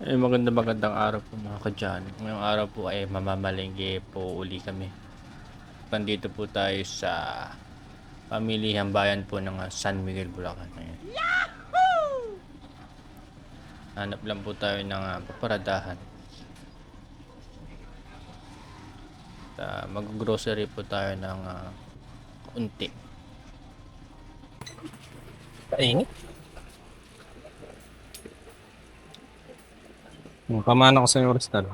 Eh, maganda magandang araw po mga kadyan. Ngayong araw po ay mamamalengke po uli kami. Nandito po tayo sa pamilihang bayan po ng ah, San Miguel, Bulacan. Ayan. Hanap lang po tayo ng ah, paparadahan. At, ah, mag-grocery po tayo ng uh, unti. Painit. Pamana ko sa iyo, Ristal.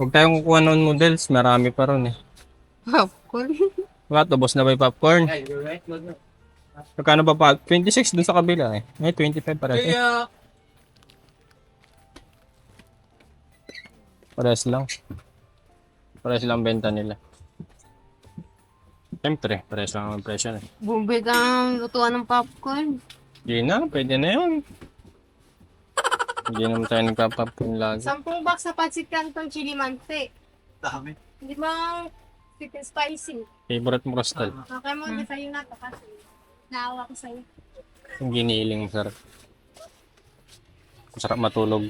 Huwag tayong kukuha ng noodles, marami pa ron eh. Popcorn. What, ubos na ba yung popcorn? Magkano ba pa? 26 dun sa kabila eh. Ay, 25 para eh. Pares lang. Pares lang benta nila. Siyempre, pares lang ang presyo eh. Bumili ka ng lutuan ng popcorn. Hindi na, pwede na yun. Hindi naman tayo nagpa-popcorn lagi. Sampung box sa pancit canton chili mante. Dami. Hindi ba sweet and spicy? Favorite mo, Rastal? Okay mo, hmm. sa'yo na to kasi. Naawa ko sa'yo. Yung giniling, masarap. Masarap matulog.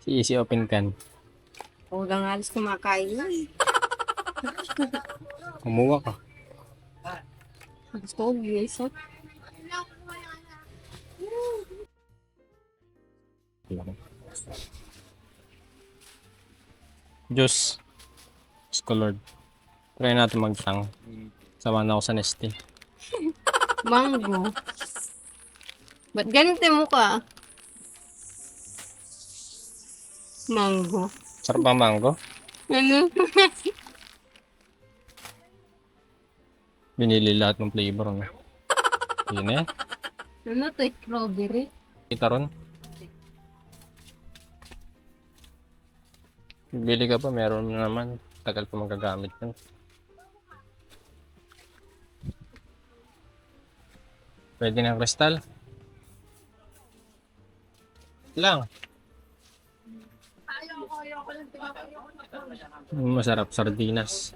Si Easy Open Can. Huwag ang alis kumakain na. Kumuha ka. Gusto ko guys. Diyos. Diyos ko Lord. Try natin magtang. Sama na ako sa Nestle. Mango. Ba't ganito mo ka? Mango. Sarap ba mango? Ano? Binili lahat ng flavor. Ano? Yun eh. ano to? Strawberry? Kita ron. Bili ka pa, meron na naman. Tagal pa magagamit yun. Pwede ng kristal. Lang. Masarap, sardinas.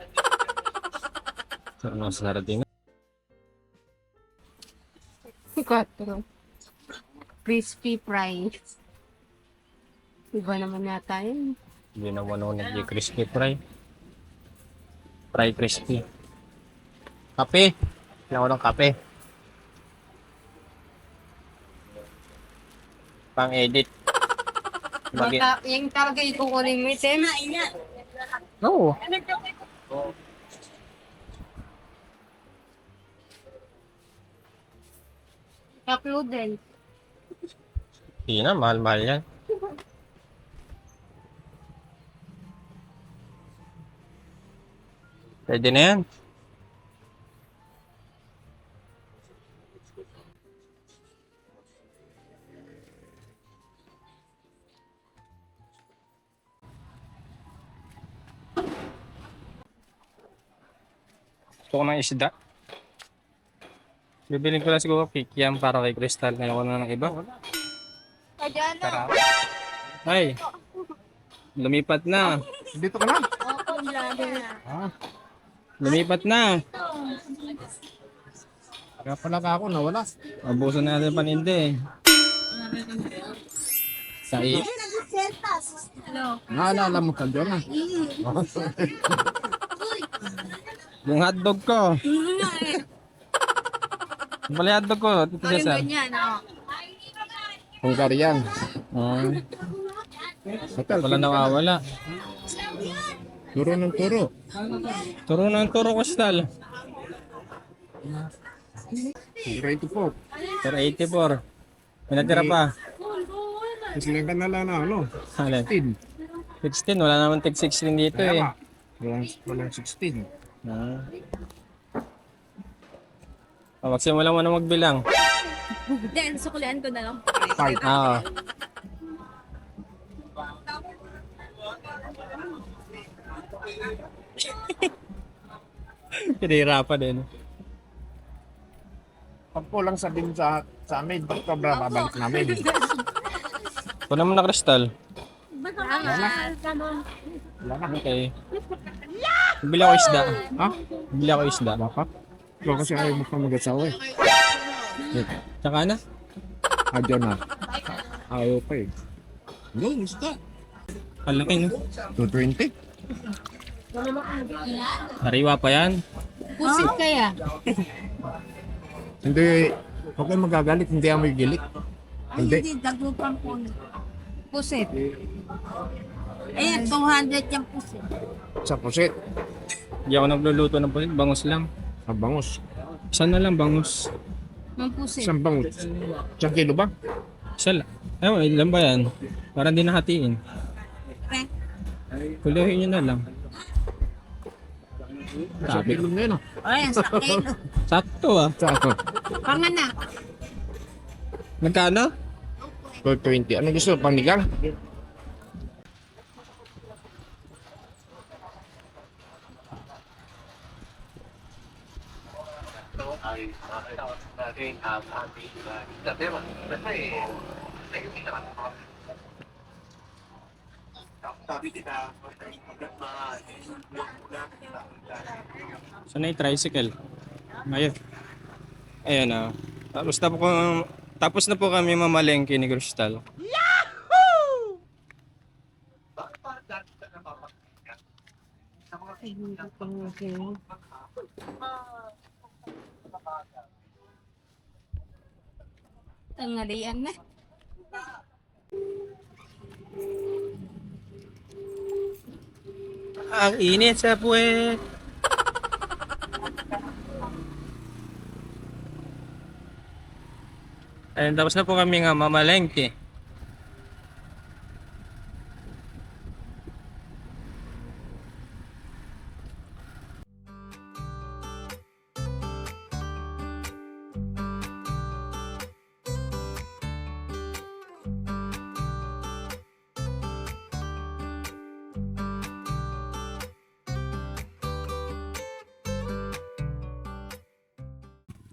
Sarap ng sardinas. Quattro. Crispy fries. Iba naman yata yun. Hindi na wano nag crispy fry. Fry crispy. Kape. Kailangan ko ng kape. Pang edit. Baka, yung talaga yung kukunin mo ito. Oo. Upload din. Hindi na, mahal-mahal yan. Pwede na yan. Gusto ko ng isda. Bibilin ko lang siguro kikiam para kay Crystal. Ngayon ko na ng iba. Tara. Ay. Lumipat na. Dito ka na. Ako, blado na. Ah, Lumipat na. kaya pala ka ako nawala. Abuso na natin paninde. Sa i. Naalala mo ka doon ah. Yung hotdog ko. Yung pala yung hotdog ko. Tito Cesar. Hungarian. Hmm. Hotel. Wala nawawala. Turo ng turo. Turo ng turo Crystal. Grade po. 484. May natira pa. Islang ka na lang na ano. Alin? 16. 16. Wala naman tig 16 dito eh. Kaya Walang, walang 16. Hmm. Oh, magsimula mo na magbilang. Then, sukulian ko na lang. 5. Ah. Pinahirapan din. Pag kulang sabihin sa, sa amin, sobra babalik namin. Kunan mo na kristal. Wala na. Okay. Bili ako isda. Ha? Bili ako isda. Bakit? Ikaw kasi ayaw mo pa mag-asawa eh. Tsaka na. Adyo na. Ayaw pa eh. Yung isda. Ang laki no. 220. Sariwa pa yan. Pusit kaya. Hindi. Huwag kayong magagalit. Hindi amoy gilik. Ay, Hindi. hindi. Dagupan po. Pusit. Ayan, 200 yung pusit. Sa pusit. Hindi ako nagluluto ng pusit. Bangus lang. Sa bangus. Isa na lang bangus. Yung pusit. Isang bangus. Isang kilo ba? Isa lang. Ewan, ilan ba yan? Para di nahatiin. Eh, Kuluhin nyo na lang. Isang Sabi. kilo na yun ah. Ayan, sa kilo. Sakto ah. Sa Panganak. Magkano? 220. Ano gusto? Panigang? Saan na yung tricycle? Ayun. Ayan ah. Tapos na po, tapos na po kami mamalengke ni Crystal. Tangalian na. Ang init sa puwet. Ayun, tapos na po kami nga mamalengke.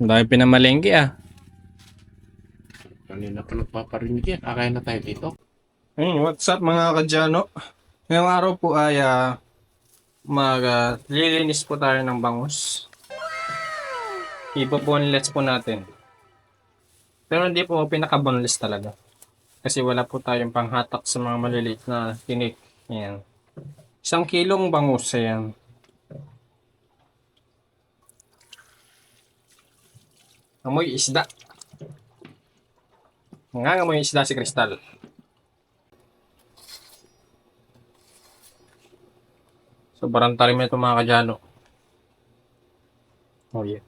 Ang dami pinamalengke ah. Kanina pa nagpaparinig yan. Kakain na tayo dito. Hey, what's up mga kadyano? Ngayong araw po ay ah, mag ah, lilinis po tayo ng bangus. Ipo-boneless po natin. Pero hindi po pinaka-boneless talaga. Kasi wala po tayong panghatak sa mga maliliit na tinik. Ayan. Isang kilong bangus. Ayan. Amoy isda. Nangangamoy isda si Crystal. Sobrang tarim na ito mga kadyano. Oh yeah.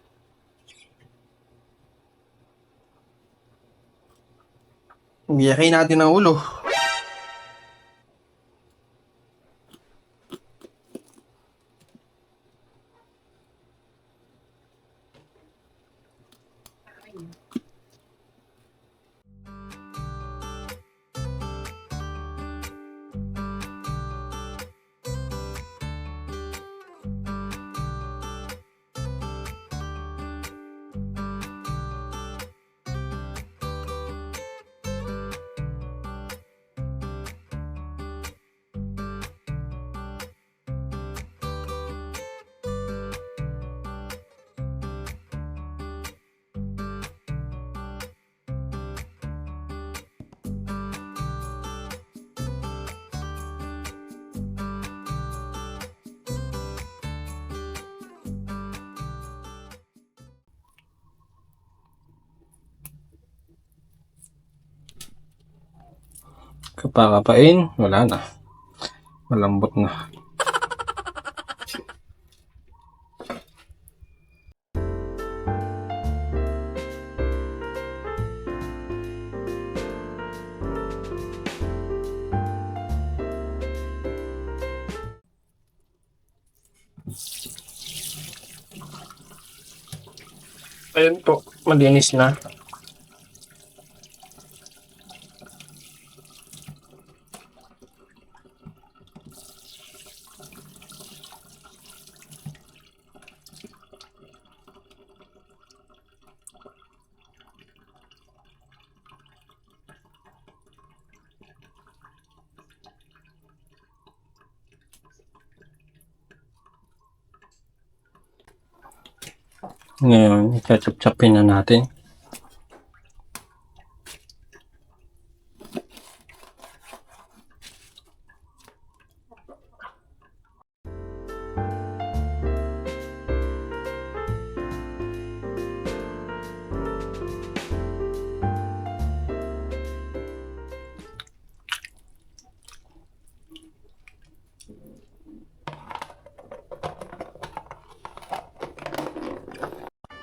Biyakin natin ang ulo. Kapakapain, wala na. Malambot na. Ayun po, malinis na. Ngayon, ketchup-chupin na natin.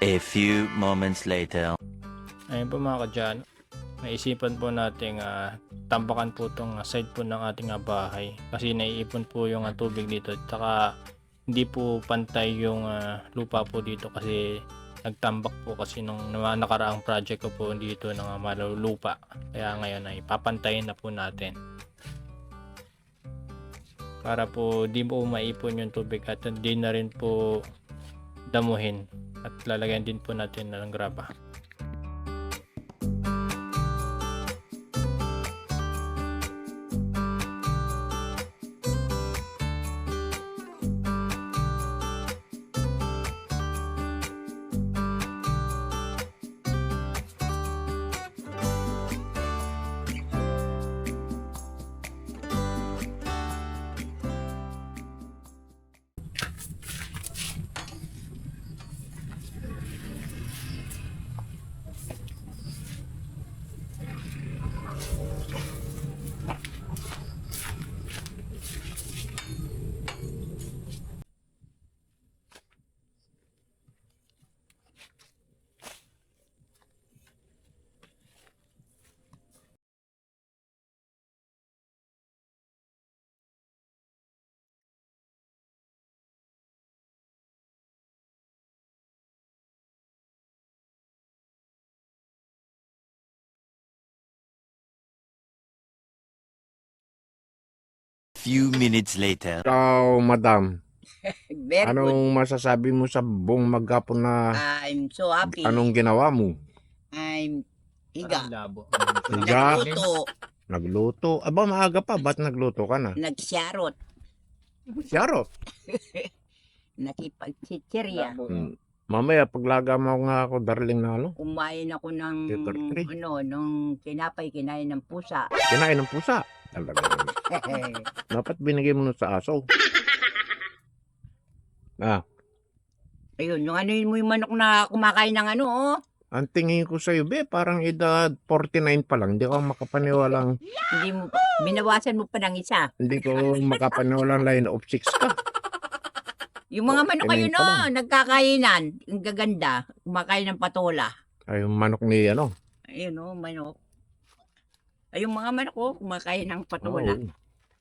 A few moments later. Ayun po mga kadyan, naisipan po nating ah, tambakan po itong side po ng ating ah, bahay. Kasi naiipon po yung ah, tubig dito. At saka hindi po pantay yung ah, lupa po dito kasi nagtambak po kasi nung nakaraang project ko po dito ng uh, malulupa. Kaya ngayon ay papantayin na po natin. Para po di po maipon yung tubig at hindi na rin po damuhin at lalagyan din po natin ng graba Few minutes later. Ikaw, madam, Very good. anong masasabi mo sa buong maghapon na I'm so happy. anong ginawa mo? I'm higa. labo Higa. Nagluto. Nagluto? Aba, maaga pa. Ba't nagluto ka na? Nagsyarot. Siyaro. Nakipagchichirya. Hmm. Mamaya, paglaga mo nga ako, darling na ano, Kumain ako ng, ano, nung kinapay, kinain ng pusa. kinain ng pusa. Talaga. Dapat binigay mo sa aso. Ah, Ayun, yung ano yun mo yung manok na kumakain ng ano, oh. ang tingin ko sa'yo, be, parang edad 49 pa lang. Hindi ako makapaniwalang, Hindi mo, binawasan mo pa ng isa. hindi ko makapaniwalang line of six ka. Yung mga manok Kinain ayun, pa oh, lang. nagkakainan. Ang gaganda. Kumakain ng patola. Ay, yung manok ni, ano, Ayun, oh, manok. Ay, yung mga manok, oh, kumakain ng patola. oo,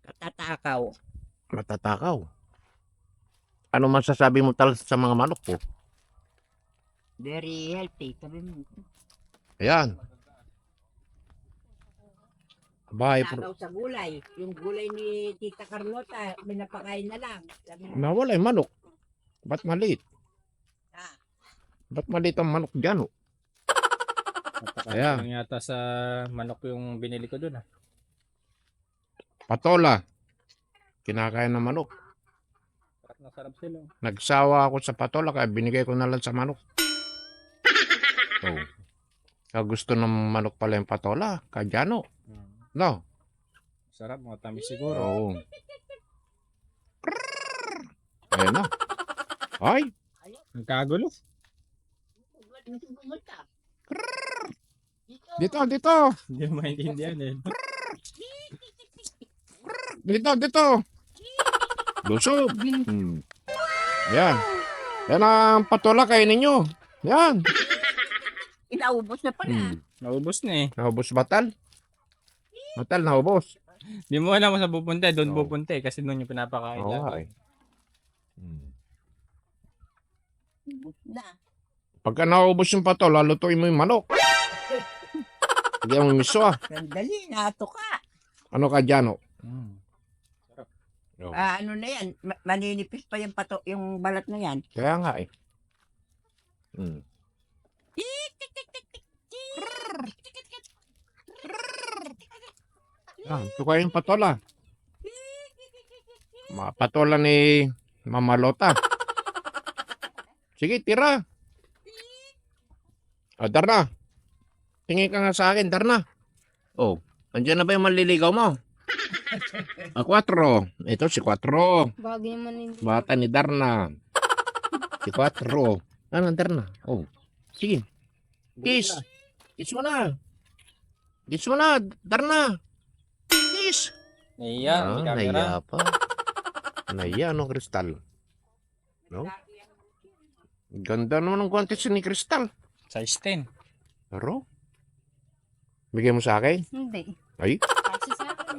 Katatakaw. matatakaw. Ano masasabi mo tal sa mga manok po? Very healthy. Sabi mo, Ayan. Bahay, takaw sa gulay. Yung gulay ni Tita Carlota, minapakain na lang. Sabi mo, nawala yung manok. Ba't maliit? ah, Ba't maliit ang manok dyan? oh? Ayan. lang yata sa manok yung binili ko dun ah. Patola. Kinakain ng manok. Sarap na sarap sila. Nagsawa ako sa patola kaya binigay ko na lang sa manok. Oh. Kaya gusto ng manok pala yung patola. Kadyano. No? Sarap, mga tamis siguro. Oo. Ayan na. Ay, Nagkagulo. dito, dito. Hindi mo maintindihan eh. Dito, dito. Lusob. Hmm. Yan. Yan ang patola kainin nyo. Yan. inaubos na pala. Hmm. Naubos na eh. Naubos batal. Batal, naubos. Hindi mo alam kung saan pupunta. Doon Oo. pupunta eh. Kasi doon yung pinapakain Oo nga natin. eh. Hmm. Ubos na. Pagka naubos yung patola, lutuin mo yung manok. Hindi mo miso ah. Sandali, nato ka. Ano ka dyan? oh? Mm. Ah, ano na yan? Ma- maninipis pa yung, pato, yung balat na yan. Kaya nga eh. Hmm. Ah, ito kayo yung patola. Ma patola ni Mama Lota. Sige, tira. Ah, Darna. Tingin ka nga sa akin, Darna. Oh, andyan na ba yung manliligaw mo? Ah, Quatro. Ito si Quatro. Bagay naman hindi. Bata ni Darna. Si Quatro. Ano, Darna? Oh. Sige. Kiss. Kiss mo na. Kiss mo na, Darna. Kiss. Naiya, Ah, camera. naiya pa. Naiya, ano, Kristal? No? Ganda naman ng guantes ni Crystal. Size 10. Pero, bigay mo sa akin. Hindi. Ay, Kasi sa akin.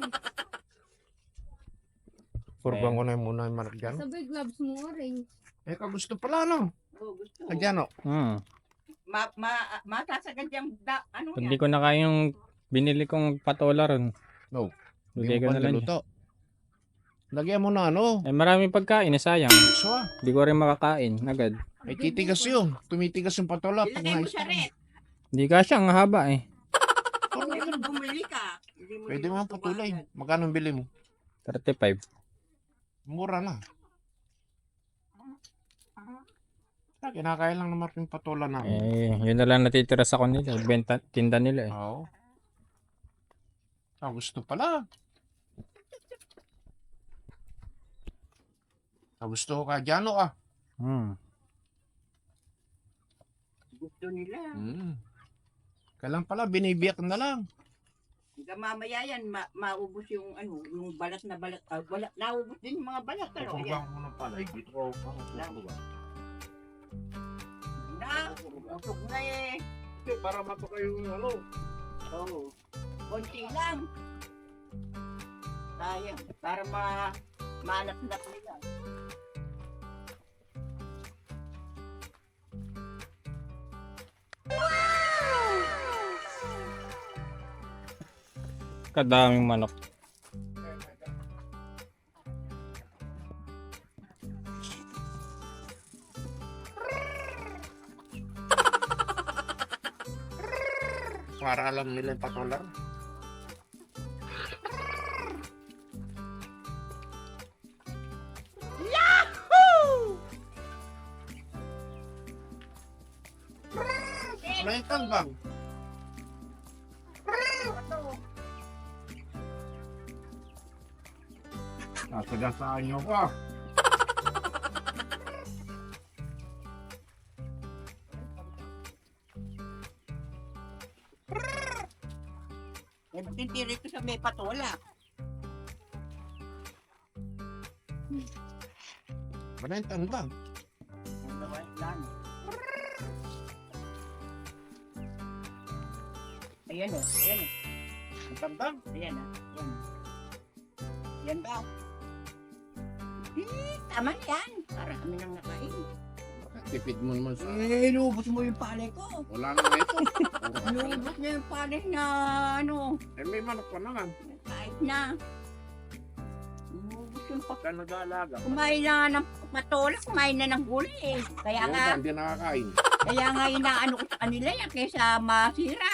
Kurban ko na yung muna yung maragyan. Sabay gloves mo orange. Eh, kagusto pala, no? Oh, gusto. Kajano. Hmm. Ma, ma, matasagad yung da, ano Hindi yan. ko na kaya yung binili kong patola ron. No. Bigay ko na lang. Luto. Lagyan mo na ano. Eh maraming pagkain, eh sayang. So, ah. Hindi ko rin makakain agad. Ay, titigas yun. Tumitigas yung patola. Pag Ilagay mo nais sa red. Hindi ka siya, ang haba eh. Mo bumili ka. Hindi mo Pwede mo ang tutubasan. patulay. Magkano ang bili mo? 35. Mura na. Ah, kinakain lang naman yung patola namin. Eh, yun na lang natitira sa kanila. Benta, tinda nila eh. Oo. Ah, gusto pala. Ah, gusto ko ka Jano ah. Hmm. Gusto nila. Mm. Kailan pala, binibiyak na lang. Hanggang mamaya yan, ma maubos yung ano, yung balat na balat. Ah, wala, naubos din yung mga balat. Pero, ayan. mo na pala. Dito ko Na, usok na eh. Para mapaka yung ano. Oo. Konti lang. Sayang. Para ma maanap-nap nila. Kadaming manok. Para alam nila yung patola. Yahoo! May bang? Nasagasaan niyo ko. Nagtitiri ko sa may patola. Ano ba yan? Ayan o, ayan o. Ang tandang. Ayan ah. Yan. Yan ba? Eh, tama yan. Para kami nang nakain. Tipid mo naman sa... Eh, inubos mo yung palay ko. Wala na ito. Inubos niya yung palay na ano, eh, may manok pa naman. kahit na. Inubos yung pa. Kaya nag-aalaga. Kumain na ng patola, kumain na ng gulay eh. Kaya nga, hindi nakakain. kaya nga inaano ko sa kanila yan kaysa masira.